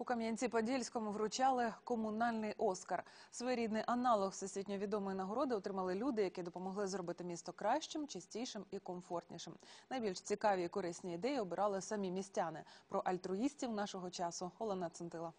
У Кам'янці-Подільському вручали комунальний Оскар. Своєрідний аналог всесвітньо відомої нагороди отримали люди, які допомогли зробити місто кращим, чистішим і комфортнішим. Найбільш цікаві і корисні ідеї обирали самі містяни. Про альтруїстів нашого часу Олена Центила.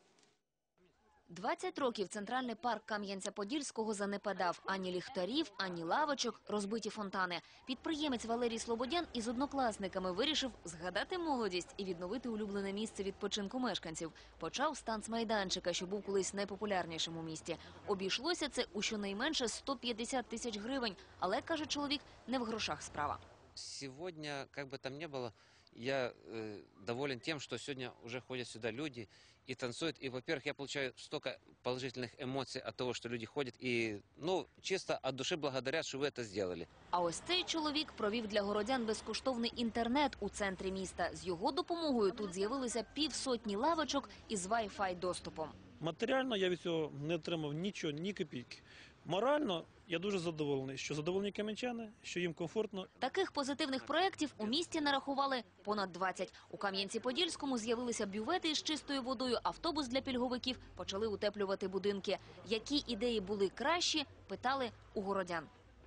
20 років центральний парк Кам'янця-Подільського занепадав. Ані ліхтарів, ані лавочок, розбиті фонтани. Підприємець Валерій Слободян із однокласниками вирішив згадати молодість і відновити улюблене місце відпочинку мешканців. Почав з танцмайданчика, що був колись найпопулярнішим у місті. Обійшлося це у щонайменше 150 тисяч гривень. Але, каже чоловік, не в грошах справа. Сегодня, как бы там ни было, я э, доволен тем, что сегодня уже ходят сюда люди и танцуют. И, во-первых, я получаю столько положительных эмоций от того, что люди ходят. И, ну, чисто от души благодарят, что вы это сделали. А ось цей чоловік провів для городян безкоштовний інтернет у центрі міста. З його допомогою тут з'явилося півсотні лавочок із Wi-Fi доступом. Матеріально я від цього не отримав нічого, ні копійки. Морально я дуже задоволений, що задоволені кам'янчани, що їм комфортно. Таких позитивних проєктів у місті нарахували понад 20. У Кам'янці-Подільському з'явилися бювети із чистою водою, автобус для пільговиків, почали утеплювати будинки. Які ідеї були кращі, питали у городян.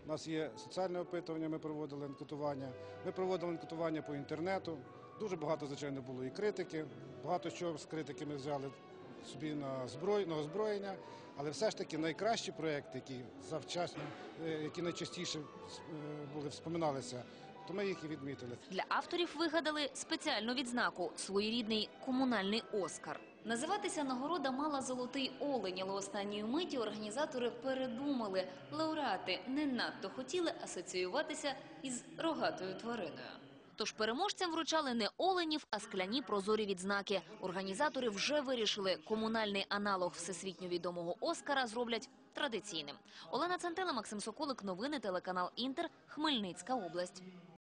У нас є соціальне опитування, ми проводили анкетування. Ми проводили анкетування по інтернету. Дуже багато, звичайно, було і критики. Багато чого з критики ми взяли собі на зброй, на озброєння. Але все ж таки найкращі проекти, які завчасно, е, які найчастіше е, були вспоминалися, то ми їх і відмітили. Для авторів вигадали спеціальну відзнаку – своєрідний комунальний «Оскар». Називатися нагорода мала «Золотий олень», але останньої миті організатори передумали. Лауреати не надто хотіли асоціюватися із рогатою твариною. Тож переможцям вручали не оленів, а скляні прозорі відзнаки. Організатори вже вирішили, комунальний аналог всесвітньо відомого «Оскара» зроблять традиційним. Олена Центела, Максим Соколик, новини, телеканал «Інтер», Хмельницька область.